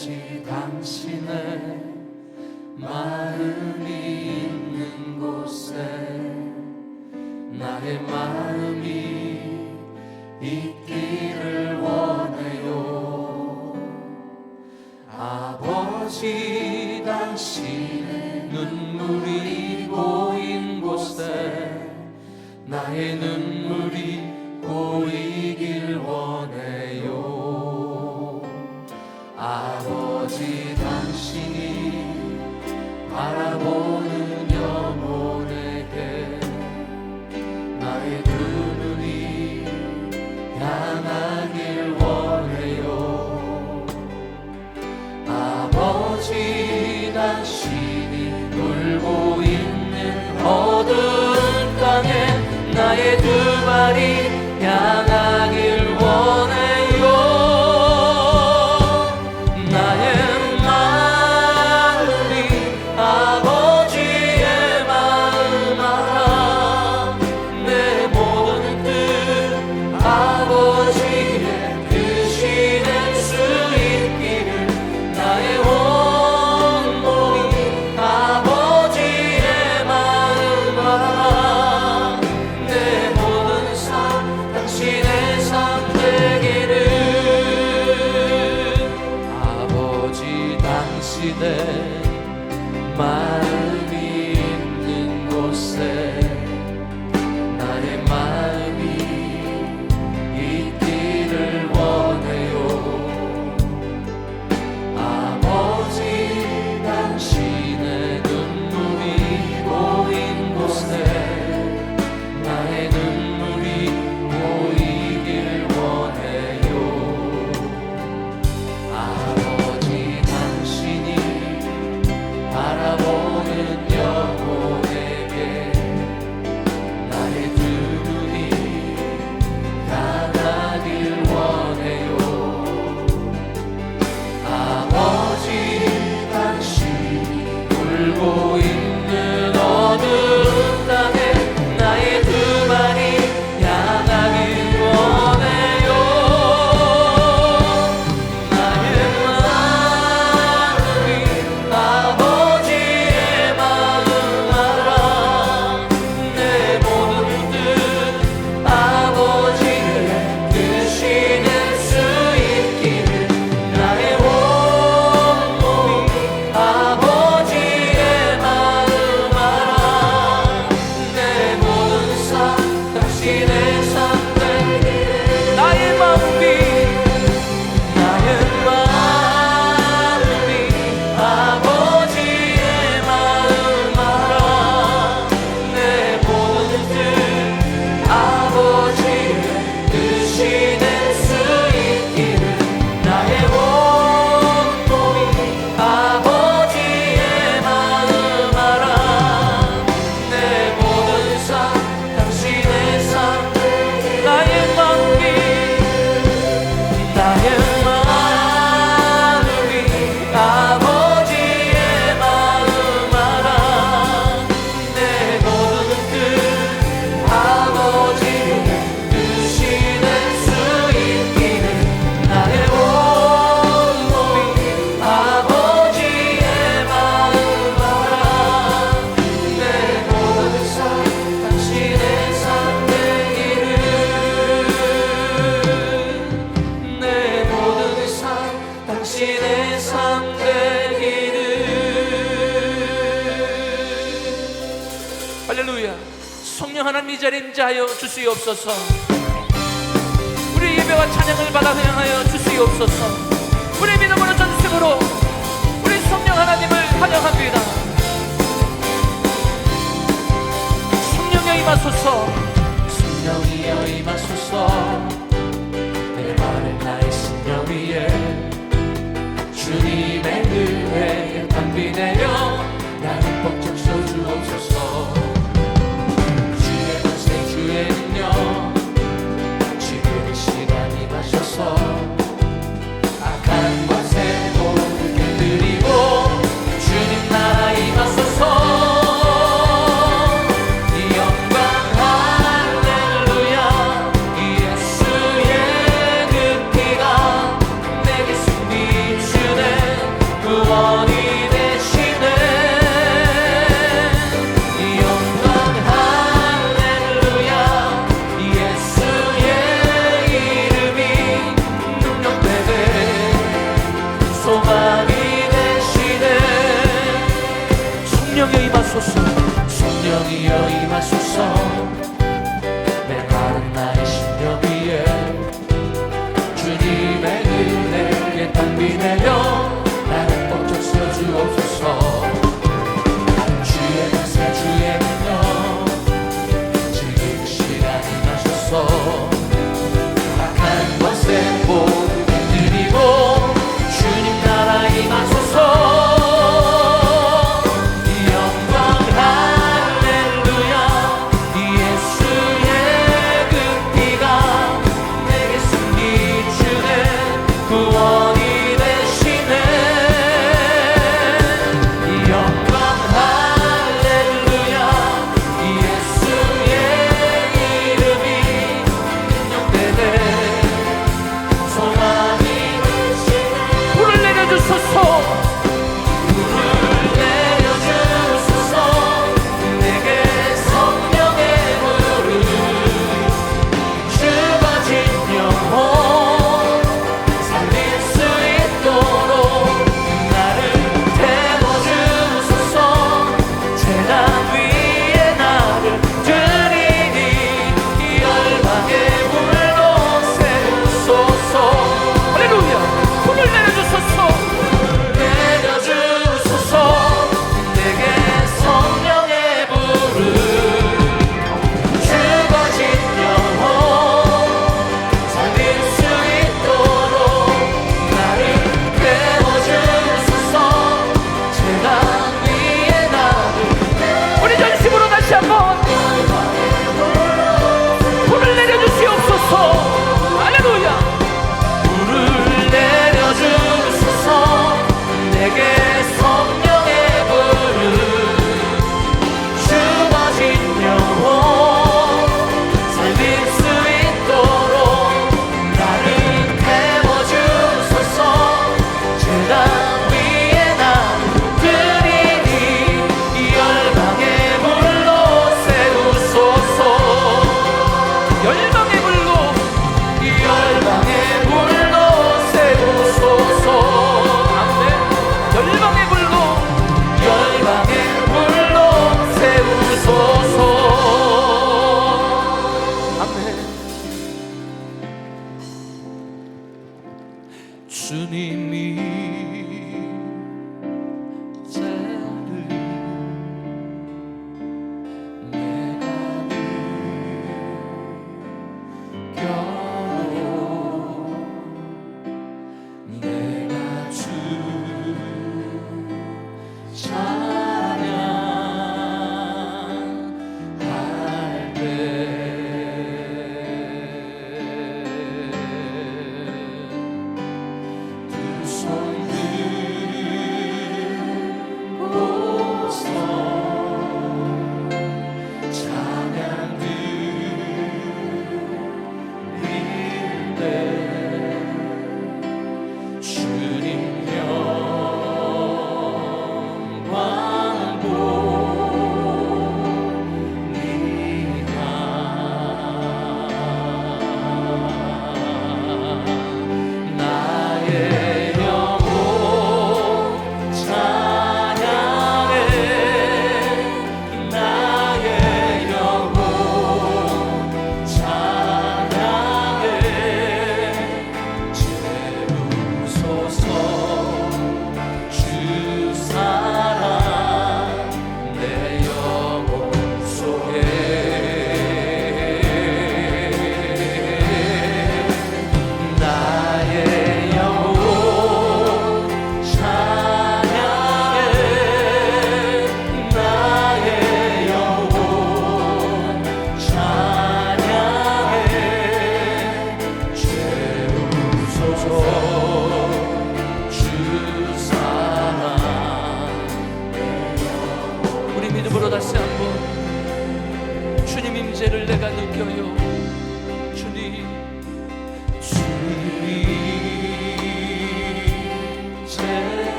오직 당신의 말 주시니 바라 신의 삶 되기를 할렐루야. 성령 하나님 이 자리에 임자하여 주시옵소서. 우리 예배와 찬양을 받아 회양하여 주시옵소서. 우리 믿음으로 전심으로 우리 성령 하나님을 환영합니다. 성령여 임하소서. 성령이여 임하소서. be.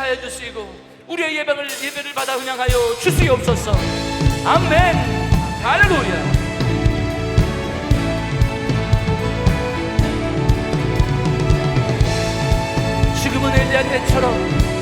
하여 주시고 우리의 예배를, 예배를 받아 은양하여 주시옵소서. 아멘. 할렐루야. 지금은 엘리야 때처럼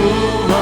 tua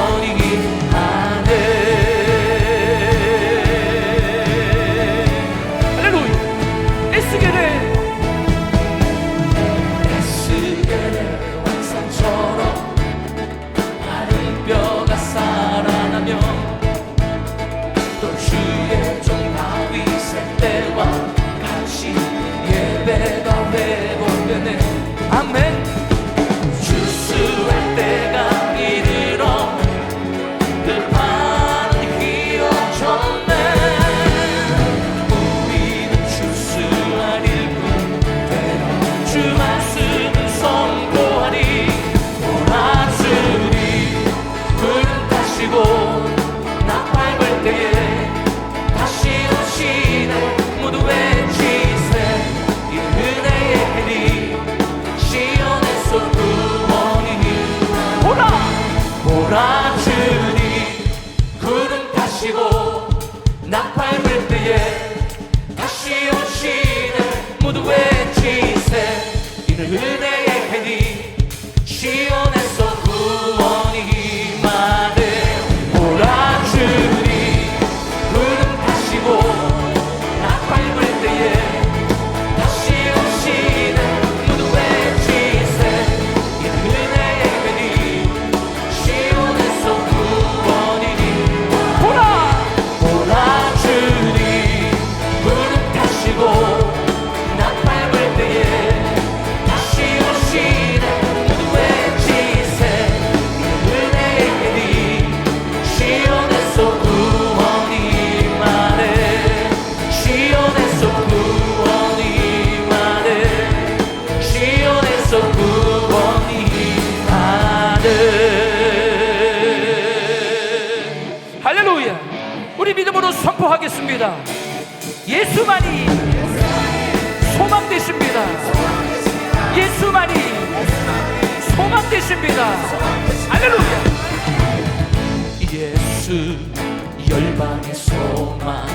열방의 소망.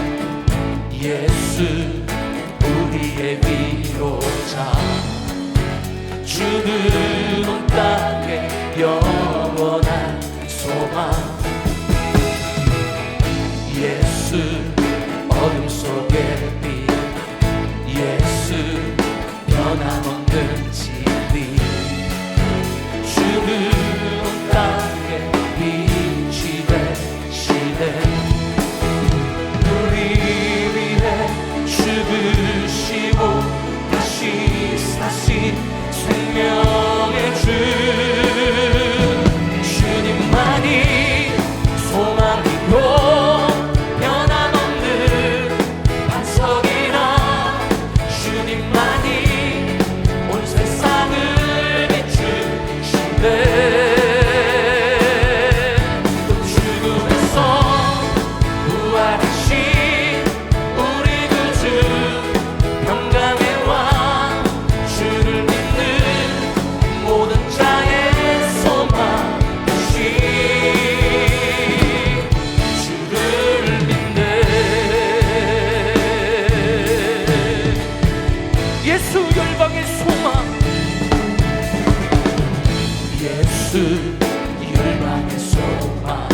예수 우리의 위로자. 주는 온 땅에 영원한 소망. 예수 열망의 소망.